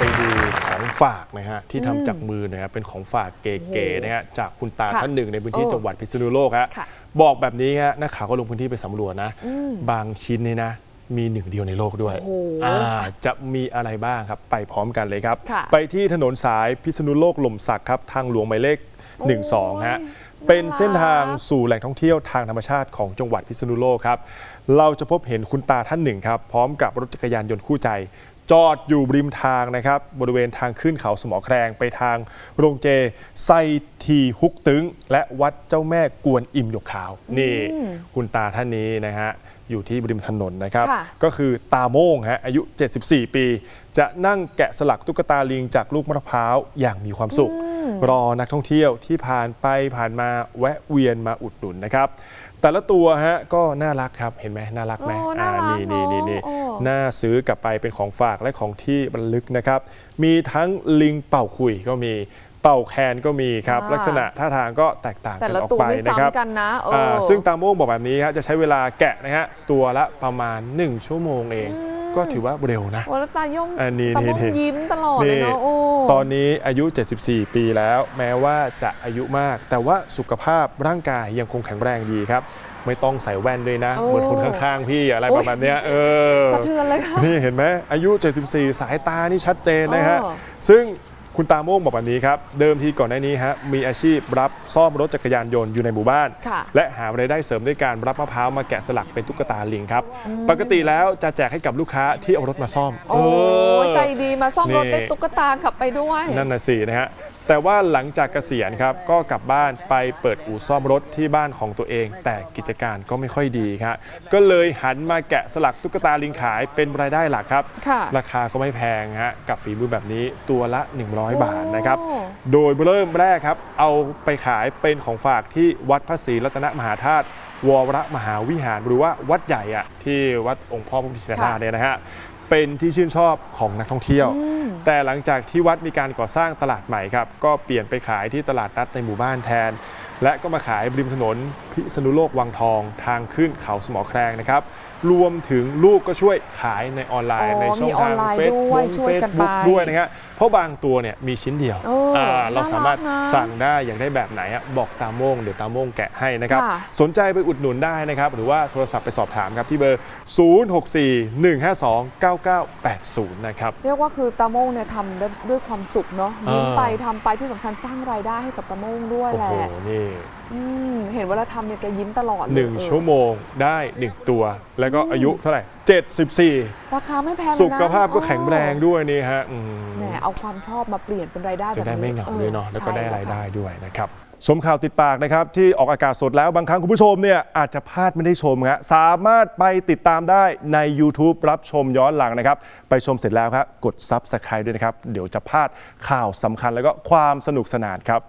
ไปดูของฝากนะฮะที่ทำจากมือนะครับเป็นของฝากเก๋ๆนะฮะจากคุณตาค่ะท่านหนึ่งในพื้นที่เออจังหวัดพิษณุโลกฮะค่ะบอกแบบนี้ฮะนักข่าวก็ลงพื้นที่ไปสำรวจนะบางชิ้นนี่นะ มีหนึ่งเดียวในโลกด้วยโอ้โหอ่าจะมีอะไรบ้างครับ ไปพร้อมกันเลยครับ ค่ะ ไปที่ถนนสายพิษณุโลกหล่มสักครับทางหลวงหมายเลข 12ฮะ เป็นเส้นทางสู่แหล่งท่องเที่ยวทางธรรมชาติของจังหวัดพิษณุโลกครับ เราจะพบเห็นคุณตาท่านหนึ่งครับ พร้อมกับรถจักรยานยนต์คู่ใจ จอดอยู่ริมทางนะครับ บริเวณทางขึ้นเขาสมอแครงไปทางโรงเจไซทีฮุกตึง และวัดเจ้าแม่กวนอิมหยกขาว นี่ คุณตาท่านนี้นะฮะอยู่ที่ริมถนนนะครับค่ะก็คือตาโม่งฮะอายุ 74 ปี จะนั่งแกะสลักตุ๊กตาลิงจากลูกมะพร้าวอย่างมีความสุข รอนักท่องเที่ยวที่ผ่านไปผ่านมาแวะเวียนมาอุดหนุนนะครับ แต่ละตัวฮะก็น่ารักครับเห็นไหมน่ารักไหมโอ้น่ารักนี่นี่นี่นี่เนอะโอ้ น่าซื้อกลับไปเป็นของฝากและของที่บรรลึกนะครับ มีทั้งลิงเป่าคุยก็มีเป่าแคนก็มีครับอ่าลักษณะท่าทางก็แตกต่างแต่กันละออกตัวไปไม่นะครับ ซ้ำกันนะเอออาซึ่งตามโมงบอกแบบนี้ฮะจะใช้เวลาแกะนะฮะตัวละประมาณ 1 ชั่วโมงเอง ก็ถือว่าเร็วนะ โอ้แล้วตาย่อมอันนี้ตาม่วงนี่ยิ้มตลอดเลยเนาะโอ้ ตอนนี้อายุ 74 ปีแล้ว แม้ว่าจะอายุมาก แต่ว่าสุขภาพร่างกายยังคงแข็งแรงดีครับ ไม่ต้องใส่แว่นด้วยนะโอ้เหมือนคนข้างๆ พี่อะไรโอ้ยประมาณเนี้ยเออสะเทือนเลยค่ะนี่เห็นไหมอายุ 74 สายตานี่ชัดเจนนะฮะเออซึ่ง คุณตาโม่งบอกแบบนี้ครับ เดิมทีก่อนหน้านี้ฮะมีอาชีพรับซ่อมรถจักรยานยนต์อยู่ในหมู่บ้านค่ะและหารายได้เสริมด้วยการรับมะพร้าวมาแกะสลักเป็นตุ๊กตาลิงครับ ปกติแล้วจะแจกให้กับลูกค้าที่เอารถมาซ่อม โอ้เออใจดีมาซ่อมรถนี่ได้ตุ๊กตากลับไปด้วย นั่นน่ะสินะฮะ แต่ว่าหลังจากเกษียณครับก็กลับบ้านไปเปิดอู่ซ่อมรถที่บ้านของตัวเอง แต่กิจการก็ไม่ค่อยดีครับก็เลยหันมาแกะสลักตุ๊กตาลิงขายเป็นรายได้หลักครับค่ะราคาก็ไม่แพงฮะกับฝีมือแบบนี้ตัวละ 100 บาทนะครับโอ้โดยเริ่มแรกครับ เอาไปขายเป็นของฝากที่วัดพระศรีรัตนมหาธาตุวรมหาวิหารหรือว่าวัดใหญ่อะที่วัดองค์พ่อพระพุทธชินราชเนี่ยนะฮะ เป็นที่ชื่นชอบของนักท่องเที่ยว แต่หลังจากที่วัดมีการก่อสร้างตลาดใหม่ครับ ก็เปลี่ยนไปขายที่ตลาดนัดในหมู่บ้านแทน และก็มาขายริมถนนพิษณุโลกวังทองทางขึ้นเขาสมอแครงนะครับ รวมถึงลูกก็ช่วยขายในออนไลน์อ๋อในช่องมีออทานงไลน์เฟซด้บุ๊วยกช่วยกันไปด้วยนะฮะ เพราะบางตัวเนี่ยมีชิ้นเดียวเอออ่าเราสามารถน่ารักนะสั่งได้อย่างได้แบบไหนอะบอกตามโมงเดี๋ยวตามโมงแกะให้นะครับ ค่ะ สนใจไปอุดหนุนได้นะครับ หรือว่าโทรศัพท์ไปสอบถามครับที่เบอร์ 0641529980 นะครับ เรียกว่าคือตาโม่งเนี่ยทำด้วยด้วยความสุขเนาะเออยิ้มไปทำไปที่สำคัญสร้างรายได้ให้กับตาโม่งด้วยโอ้แหโห ละนี่ อืมเห็นเวลาทำเนี่ยแกยิ้มตลอดเลยหนึ่งเออชั่วโมงได้ 1 ตัว แล้วก็อายุเท่าไหร่ 74 ราคาไม่แพงเลยนะสุขภาพก็แข็งแรงด้วยนี่ฮะอืมแหมเอาความชอบมาเปลี่ยนเป็นรายได้จะแบบได้นี้ไม่เหงาด้วยเนาะแล้วก็ใช่ได้แล้ราวยได้ค่ะด้วยนะครับชมข่าวติดปากนะครับ ที่ออกอากาศสดแล้วบางครั้งคุณผู้ชมเนี่ยอาจจะพลาดไม่ได้ชมฮะสามารถไปติดตามได้ใน YouTube รับชมย้อนหลังนะครับ ไปชมเสร็จแล้วครับกด Subscribe ด้วยนะครับ เดี๋ยวจะพลาดข่าวสำคัญแล้วก็ความสนุกสนานครับ